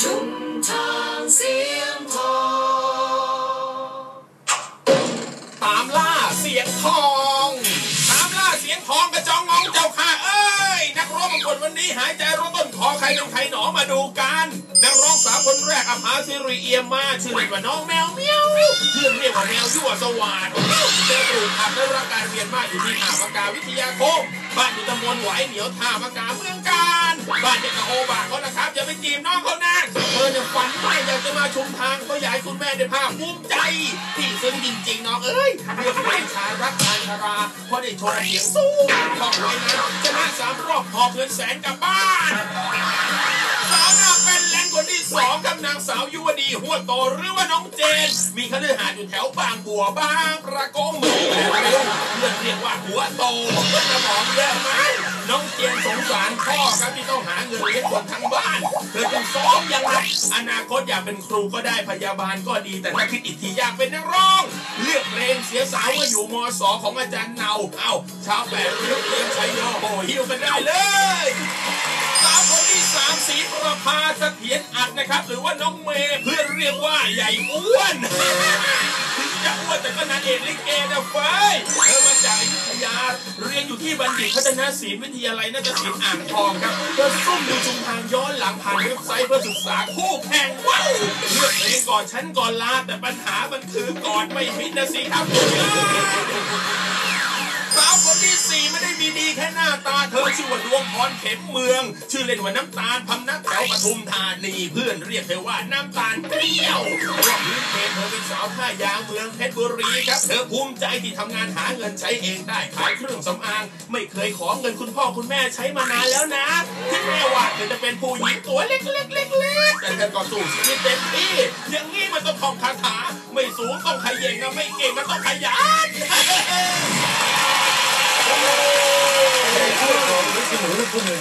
ชุมทางเสียงทองตามล่าเสียงทอง ตามล่าเสียงทองกระจองงองเจ้าค่ะเอ้ย นักร้องบางคนวันนี้หายใจรถต้นคอใครเป็นใครหนอมาดูกัน นักร้องสาวคนแรกอภาสิริเอียมมาชื่อเล่นว่าน้องแมวเมียวเพื่อนเรียกว่าแมวยั่วสวัสดเจอปลูกผักได้รับการเรียนมากอยู่ที่ท่ามากาวิทยาคมบ้านอยู่ตำบลไหวเหนียวท่ามากาเมืองการบ้านเด็กกับโอบาเขานะครับอย่าไปจีบน้องเขา ฝันไม่อยากจะมาชุมทางก็อยากให้คุณแม่ได้ภาคภูมิใจ ที่ซึ้งจริงๆน้องเอ้ยเรื่องเพลงชายรักชายชราเพราะได้โชว์เสียงสู้ท่องไว้นะชนะสามรอบหอบเงินแสนกลับบ้านสาวหน้าเป็นแลนคนที่สองกับนางสาวยุวดีหัวโตหรือว่าน้องเจน มีคฤหาสน์อยู่แถวบางบัวบางประกงเมืองแปดริ้วเพื่อนเรียกว่าหัวโตสมองเยอะไหม น้องเจนสงสารพ่อครับที่ต้องหาเงินเลี้ยงคนทั้งบ้านเธอจึงซ้อมอย่างหนักอนาคตอยากเป็นครูก็ได้พยาบาลก็ดี แต่ถ้าคิดอีกทีอยากเป็นนักร้อง เลือกเพลงเสียสาวมาอยู่มสของอาจารย์เนาเอ้าชาวแปดริ้วเตรียมใช้โยโหหิวกันได้เลยสาวคนที่สามสีประภาเสถียรอัดนะครับ หรือว่าน้องเมย์เพื่อนเรียกว่าใหญ่อ้วนถึงจะอ้วนแต่ก็นางเอกลิเกนะเฟ ที่บัณฑิตพัฒนศิลป์วิทยาลัยนาฏศิลป์อ่างทองครับเธอซุ่มดูชุมทางย้อนหลังผ่านเว็บไซต์เพื่อศึกษาคู่แข่งว้าวเลือกเพลงก่อนฉันก่อนลาแต่ปัญหามันคือก่อนไม่มิดนะสิครับสาวคนที่สี่ไม่ได้มีดีแค่หน้าตาเธอชื่อว่าดวงพรเข็มเมือง ชื่อเล่นว่าน้ำตาลพำนักแถวปทุมธานีเพื่อนเรียกเธอว่าน้ำตาลเปรี้ยว เธอเป็นสาวท่ายางเมืองเพชรบุรีครับเธอภูมิใจที่ทำงานหาเงินใช้เองได้ขายเครื่องสำอาง ไม่เคยขอเงินคุณพ่อคุณแม่ใช้มานานแล้วนะถึงแม้ว่าเธอจะเป็นผู้หญิงตัวเล็กๆๆแต่เธอก็สู้ชีวิตเต็มที่อย่างนี้มันต้องท่องคาถา ไม่สูงต้องขยันนะไม่เก่งมันต้องขยันพูดถึงพูดถึง